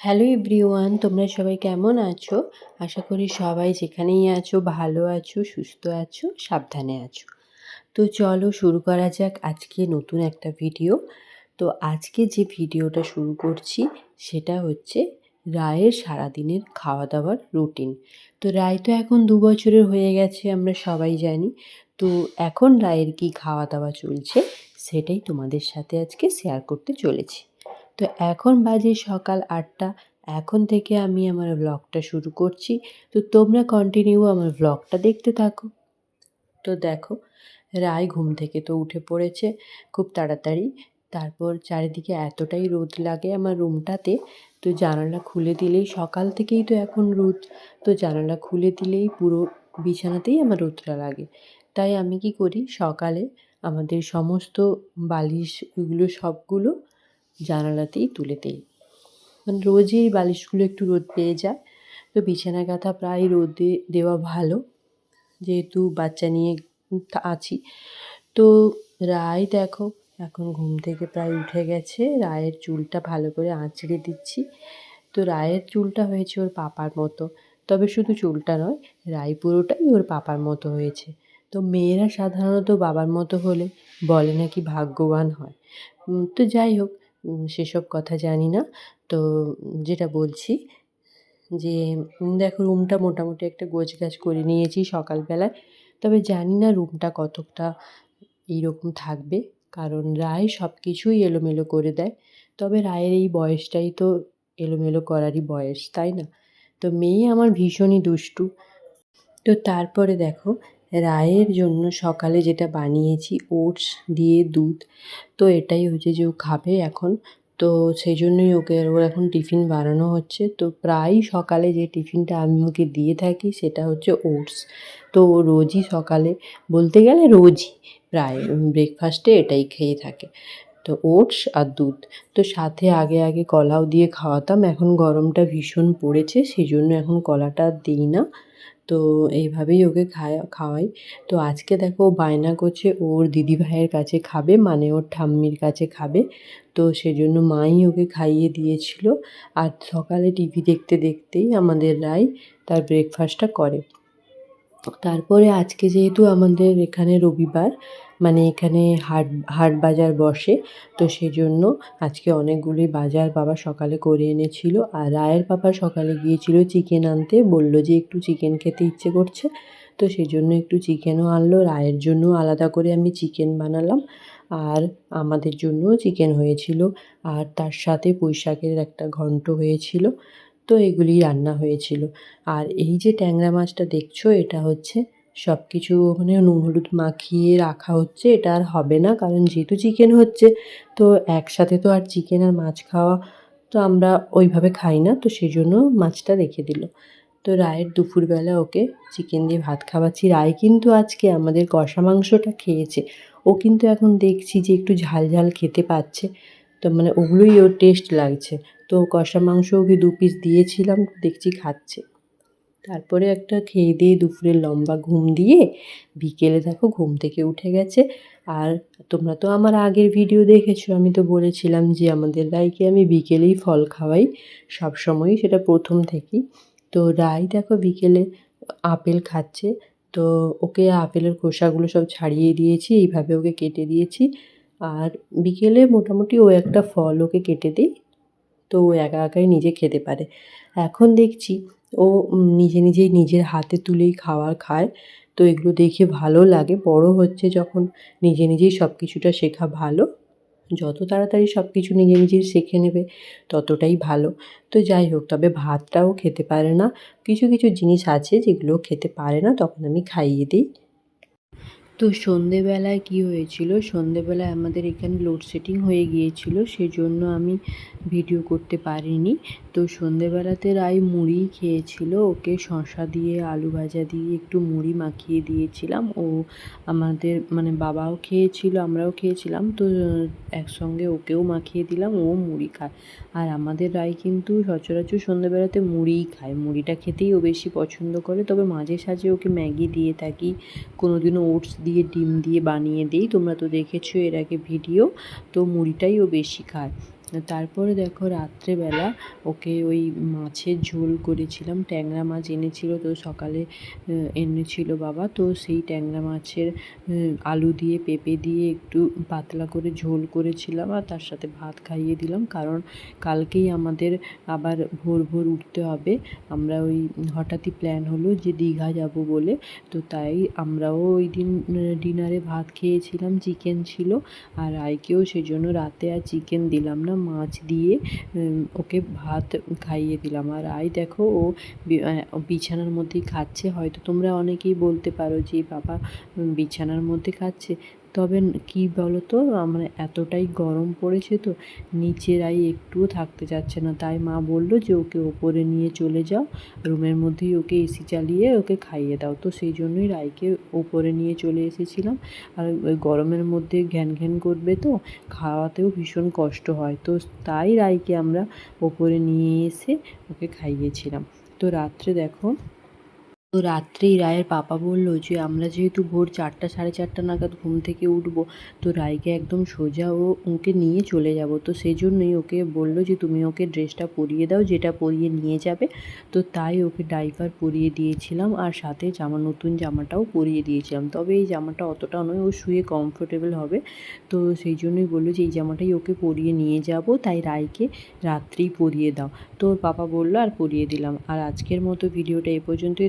Hello everyone তোমরা সবাই কেমন আছো? আশা করি সবাই যেখানেই আছো, ভালো আছো, সুস্থ আছো, সাবধানে আছো। তো চলো শুরু করা যাক আজকে নতুন একটা ভিডিও তো আজকে যে ভিডিওটা শুরু করছি, সেটা হচ্ছে রায়ের সারাদিনের খাওয়া দাওয়ার রুটিন তো রায় তো এখন দু বছরের হয়ে গেছে, আমরা সবাই জানি। তো এখন রায়ের কি খাওয়া দাওয়া চলছে, সেটাই তোমাদের সাথে আজকে শেয়ার করতে চলেছি। তো এখন বাজে সকাল আটটা। এখন থেকে আমি আমার ব্লগটা শুরু করছি। তো তোমরা কন্টিনিউ আমার ব্লগটা দেখতে থাকো। তো দেখো, রায় ঘুম থেকে তো উঠে পড়েছে খুব তাড়াতাড়ি। তারপর চারিদিকে এতটাই রোদ লাগে আমার রুমটাতে তো জানালা খুলে দিলেই, সকাল থেকেই তো এখন রোদ। তো জানালা খুলে দিলেই পুরো বিছানাতেই আমার রোদটা লাগে। তাই আমি কি করি, সকালে আমাদের সমস্ত বালিশ ওগুলো সবগুলো জানালাতেই তুলে দিই। মানে রোজই বালিশগুলো একটু রোদ পেয়ে যায়। তো বিছানা কাঁথা প্রায় রোদে দেওয়া ভালো। যেহেতু বাচ্চা নিয়ে আছি। তো রায় দেখো, এখন ঘুম থেকে প্রায় উঠে গেছে। রায়ের চুলটা ভালো করে আঁচড়ে দিচ্ছি। তো রায়ের চুলটা হয়েছে ওর পাপার মতো। তবে শুধু চুলটা নয়, রায় পুরোটাই ওর পাপার মতো হয়েছে। তো মেয়েরা সাধারণত বাবার মতো হলে বলে নাকি ভাগ্যবান হয়। তো যাই হোক সেসব কথা জানি না। তো যেটা বলছি যে দেখো রুমটা মোটামুটি একটা গোছগাছ করে নিয়েছি সকালবেলায়। তবে জানি না রুমটা কতটা এইরকম থাকবে, কারণ রায় সব কিছুই এলোমেলো করে দেয়। তবে রায়ের এই বয়সটাই তো এলোমেলো করারই বয়স, তাই না? তো মেয়ে আমার ভীষণই দুষ্টু। তো তারপরে দেখো রায়ের জন্য সকালে যেটা বানিয়েছি ওটস দিয়ে দুধ, তো এটাই হচ্ছে যে ও খাবে এখন। তো সেই জন্যই ওকে ওর এখন টিফিন বানানো হচ্ছে। তো প্রায় সকালে যে টিফিনটা আমি ওকে দিয়ে থাকি সেটা হচ্ছে ওটস। তো ও রোজই সকালে, বলতে গেলে রোজই প্রায় ব্রেকফাস্টে এটাই খেয়ে থাকে। তো ওটস আর দুধ, তো সাথে আগে আগে কলাও দিয়ে খাওয়াতাম। এখন গরমটা ভীষণ পড়েছে, সেই জন্য এখন কলাটা দিই না। তো এইভাবেই ওকে খায়, খাওয়াই। তো আজকে দেখো বায়না করছে, ওর দিদিভাইয়ের কাছে খাবে মানে ওর ঠাম্মির কাছে খাবে। তো সেজন্য মাই ওকে খাইয়ে দিয়েছিল। আর সকালে টিভি দেখতে দেখতেই আমাদের রায় তার ব্রেকফাস্টটা করে। তারপরে আজকে যেহেতু আমাদের এখানে রবিবার মানে এখানে হাট হাট বাজার বসে। তো সেই জন্য আজকে অনেকগুলি বাজার বাবা সকালে করে এনেছিল। আর রায়ের পাপা সকালে গিয়েছিল চিকেন আনতে। বলল যে একটু চিকেন খেতে ইচ্ছে করছে। তো সেই জন্য একটু চিকেনও আনলো। রায়ের জন্য আলাদা করে আমি চিকেন বানালাম। আর আমাদের জন্যও চিকেন হয়েছিল। আর তার সাথে পুঁই একটা ঘন্ট হয়েছিল। তো এগুলি রান্না হয়েছিল। আর এই যে ট্যাংরা মাছটা দেখছ, এটা হচ্ছে সব কিছু ওখানে নুন হলুদ মাখিয়ে রাখা হচ্ছে, এটা আর হবে না, কারণ যেহেতু চিকেন হচ্ছে, তো একসাথে তো আর চিকেন আর মাছ খাওয়া তো আমরা ওইভাবে খাই না, তো সেই জন্য মাছটা রেখে দিল। তো রায়ের দুপুরবেলা ওকে চিকেন দিয়ে ভাত খাওয়াচ্ছি। রায় কিন্তু আজকে আমাদের কষা মাংসটা খেয়েছে, ও কিন্তু এখন দেখছি যে একটু ঝাল ঝাল খেতে পাচ্ছে, তো মানে ওগুলোই ওর টেস্ট লাগছে। তো কষা মাংস ওকে দু পিস দিয়েছিলাম, দেখছি খাচ্ছে। তারপরে একটা খেয়ে দিয়ে দুপুরে লম্বা ঘুম দিয়ে বিকেলে দেখো ঘুম থেকে উঠে গেছে। আর তোমরা তো আমার আগের ভিডিও দেখেছ, আমি তো বলেছিলাম যে আমাদের রায়কে আমি বিকেলেই ফল খাওয়াই, সব সময়ই সেটা প্রথম থেকেই। তো রায় দেখো বিকেলে আপেল খাচ্ছে, তো ওকে আপেলের খোসাগুলো সব ছাড়িয়ে দিয়েছি, এইভাবে ওকে কেটে দিয়েছি। আর বিকেলে মোটামুটি ও একটা ফল ওকে কেটে দিই, তো ও একা একাই নিজে খেতে পারে। এখন দেখছি ও নিজে নিজেই নিজের হাতে তুলেই খাওয়ার খায়। তো এগুলো দেখে ভালো লাগে। বড় হচ্ছে যখন নিজে নিজেই সব কিছুটা শেখা ভালো। যত তাড়াতাড়ি সব কিছু নিজে নিজেই শিখে নেবে, ততটাই ভালো। তো যাই হোক, তবে ভাতটাও খেতে পারে না। কিছু কিছু জিনিস আছে যেগুলো খেতে পারে না, তখন আমি খাইয়ে দিই। তো সন্ধেবেলায় কী হয়েছিল? সন্ধেবেলায় আমাদের এখানে লোডশেডিং হয়ে গিয়েছিল, সেজন্য আমি ভিডিও করতে পারিনি। তো সন্ধেবেলাতে রাই মুড়ি খেয়েছিল, ওকে শশা দিয়ে, আলু ভাজা দিয়ে, একটু মুড়ি মাখিয়ে দিয়েছিলাম। ও আমাদের মানে বাবাও খেয়েছিল, আমরাও খেয়েছিলাম, তো একসঙ্গে ওকেও মাখিয়ে দিলাম, ও মুড়ি খায়। আর আমাদের রাই কিন্তু সচরাচর সন্ধেবেলাতে মুড়িই খায়। মুড়িটা খেতেই ও বেশি পছন্দ করে, তবে মাঝে সাঝে ওকে ম্যাগি দিয়ে থাকি কোনো দিনও ওটস দিয়ে ডিম দিয়ে বানিয়ে দিই। তোমরা তো দেখেছ এর আগে ভিডিও। তো মুড়িটাই ও বেশি খায়। তারপরে দেখো রাত্রেবেলা ওকে ওই মাছের ঝোল করেছিলাম, ট্যাংরা মাছ এনেছিল তো সকালে এনেছিল বাবা। তো সেই ট্যাংরা মাছের আলু দিয়ে, পেঁপে দিয়ে একটু পাতলা করে ঝোল করেছিলাম আর তার সাথে ভাত খাইয়ে দিলাম। কারণ কালকেই আমাদের আবার ভোর ভোর উঠতে হবে। আমরা ওই হঠাৎই প্ল্যান হলো যে দীঘা যাব বলে। তো তাই আমরাও ওই দিন ডিনারে ভাত খেয়েছিলাম, চিকেন ছিল। আর আইকেও সেজন্য রাতে আর চিকেন দিলাম না। মাছ দিয়ে ওকে ভাত খাইয়ে দিলাম। আর আই দেখো, ও বিছানার মধ্যেই খাচ্ছে। হয়তো তোমরা অনেকেই বলতে পারো যে, বাবা বিছানার মধ্যে খাচ্ছে। তবে কি বলো তো মানে এতটাই গরম পড়েছে তো, নিচের আই একটুও থাকতে চাচ্ছে না। তাই মা বলল যে, ওকে ওপরে নিয়ে চলে যাও, রুমের মধ্যেই ওকে এসি চালিয়ে ওকে খাইয়ে দাও। তো সেই জন্যই রাইকে ওপরে নিয়ে চলে এসেছিলাম। আর ওই গরমের মধ্যে ঘ্যান ঘ্যান করবে তো, খাওয়াতেও ভীষণ কষ্ট হয়। তো তাই রাইকে আমরা ওপরে নিয়ে এসে ওকে খাইয়েছিলাম। তো রাত্রে দেখো তো রাত্রেই রায়ের পাপা বলল যে, আমরা যেহেতু ভোর চারটা, সাড়ে চারটা নাগাদ ঘুম থেকে উঠব, তো রায়কে একদম সোজা ও ওকে নিয়ে চলে যাব। তো সেই জন্যই ওকে বলল যে, তুমি ওকে ড্রেসটা পরিয়ে দাও, যেটা পরিয়ে নিয়ে যাবে। তো তাই ওকে ডাইপার পরিয়ে দিয়েছিলাম আর সাথে জামা, নতুন জামাটাও পরিয়ে দিয়েছিলাম। তবে এই জামাটা অতটা নয়, ও শুয়ে কমফোর্টেবল হবে। তো সেই জন্যই বলল যে, এই জামাটাই ওকে পরিয়ে নিয়ে যাব, তাই রায়কে রাত্রেই পরিয়ে দাও। তো ওর পাপা বলল, আর পরিয়ে দিলাম। আর আজকের মতো ভিডিওটা এ পর্যন্তই।